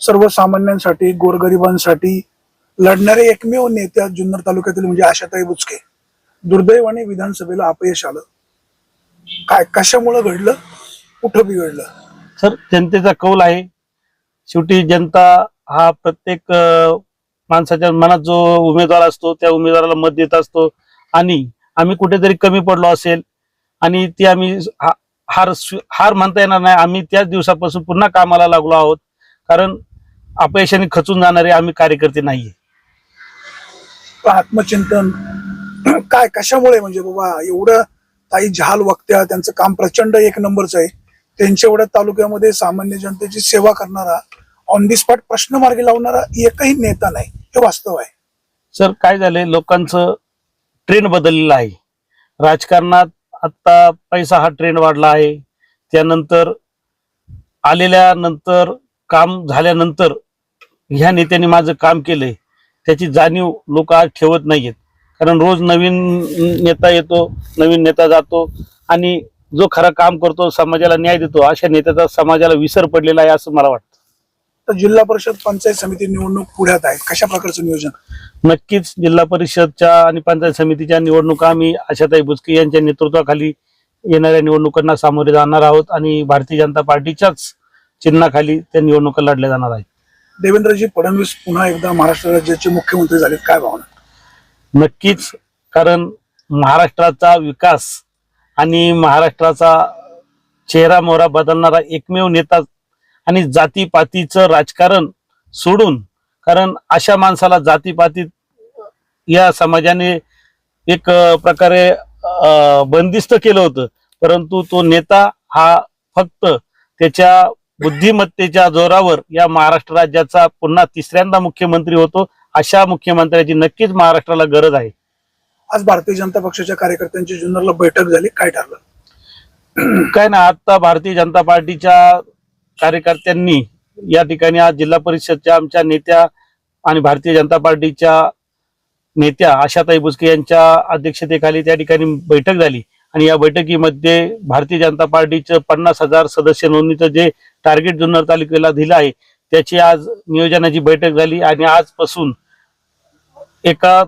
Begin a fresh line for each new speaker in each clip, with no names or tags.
सर्वसामान्यांसाठी गोरगरिबांसाठी लढणारे एकमेव नेत्या जुन्नर तालुक्यातील म्हणजे आशाताई बुचके. दुर्दैवाने विधानसभेला अपयश आलं. काय कशामुळं घडलं? कुठं बिघडलं?
सर जनतेचा कौल आहे. शेवटी जनता हा प्रत्येक माणसाच्या मनात जो उमेदवार असतो त्या उमेदवाराला मत देत असतो. आणि आम्ही कुठेतरी कमी पडलो असेल आणि ती आम्ही हा- हार हार म्हणता येणार नाही. आम्ही त्याच दिवसापासून पुन्हा कामाला लागलो आहोत. कारण अपयशाने खचून जाणारे आम्ही कार्यकर्ते नाहीये.
आत्मचिंतन काय कशामुळे? म्हणजे बाबा एवढं ताई जहाल वक्त्या त्यांचं काम प्रचंड एक नंबरचं आहे. त्यांच्या एवढ्या तालुक्यामध्ये सामान्य जनतेची सेवा करणारा ऑन दी स्पॉट प्रश्न मार्गी लावणारा एकही नेता नाही. हे वास्तव आहे.
सर काय झालंय? लोकांचं ट्रेंड बदललेलं आहे. राजकारणात आता पैसा हा ट्रेंड वाढला आहे. त्यानंतर आलेल्या नंतर काम झाल्यानंतर ह्या नेत्यांनी माझं काम केलंय. त्याची जाणीव लोक आज ठेवत नाहीयेत. कारण रोज नवीन नेता येतो नवीन नेता जातो आणि जो खरं काम करतो समाजाला न्याय देतो अशा नेत्याचा समाजाला विसर पडलेला आहे असं मला वाटतं.
तर जिल्हा परिषद पंचायत समिती निवडणूक पुढ्यात आहेत कशा प्रकारचं नियोजन?
नक्कीच जिल्हा परिषदच्या आणि पंचायत समितीच्या निवडणुका आम्ही आशाताई बुचके यांच्या नेतृत्वाखाली येणाऱ्या निवडणुकांना सामोरे जाणार आहोत आणि भारतीय जनता पार्टीच्याच चिन्हाखाली त्या निवडणुका लढल्या जाणार आहेत.
देवेंद्रजी फडणवीस पुन्हा एकदा महाराष्ट्र राज्याचे मुख्यमंत्री झालेत काय भावना?
नक्कीच कारण महाराष्ट्राचा विकास आणि महाराष्ट्राचा चेहरा मोहरा बदलणारा एकमेव नेता आणि जातीपातीचं राजकारण सोडून कारण अशा माणसाला जातीपातीत या समाजाने एक प्रकारे बंदिस्त केलं होतं. परंतु तो नेता हा फक्त त्याच्या बुद्धिमत्तेच्या जोरावर या महाराष्ट्र राज्याचा पुन्हा तिसऱ्यांदा मुख्यमंत्री होतो अशा मुख्यमंत्र्याची नक्कीच महाराष्ट्राला गरज आहे.
आज भारतीय जनता पक्षाच्या कार्यकर्त्यांची जुन्नरला बैठक झाली काय ठरलं?
काय ना आता भारतीय जनता पार्टीच्या कार्यकर्त्यांनी या ठिकाणी आज जिल्हा परिषदच्या आमच्या नेत्या आणि भारतीय जनता पार्टीच्या नेत्या आशाताई बुचके यांच्या अध्यक्षतेखाली त्या ठिकाणी बैठक झाली. आणि या बैठकीमध्ये भारतीय जनता पार्टीचं पन्नास हजार सदस्य नोंदणीचं जे टार्गेट जुन्नर तालुक्याला दिलं आहे त्याची आज नियोजनाची बैठक झाली आणि आजपासून एका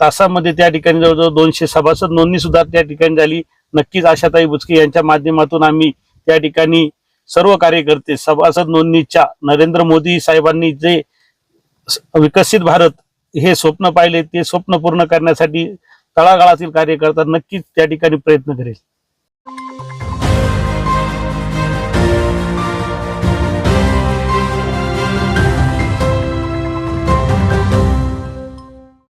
तासामध्ये त्या ठिकाणी जवळजवळ दोनशे सभासद नोंदणी सुद्धा त्या ठिकाणी झाली. नक्कीच आशाताई बुचके यांच्या माध्यमातून आम्ही त्या ठिकाणी सर्व कार्यकर्ते सभासद नोंदणीच्या नरेंद्र मोदी साहेबांनी जे विकसित भारत हे स्वप्न पाहिले ते स्वप्न पूर्ण करण्यासाठी तळागाळातील कार्यकर्ता नक्कीच त्या ठिकाणी प्रयत्न करेल.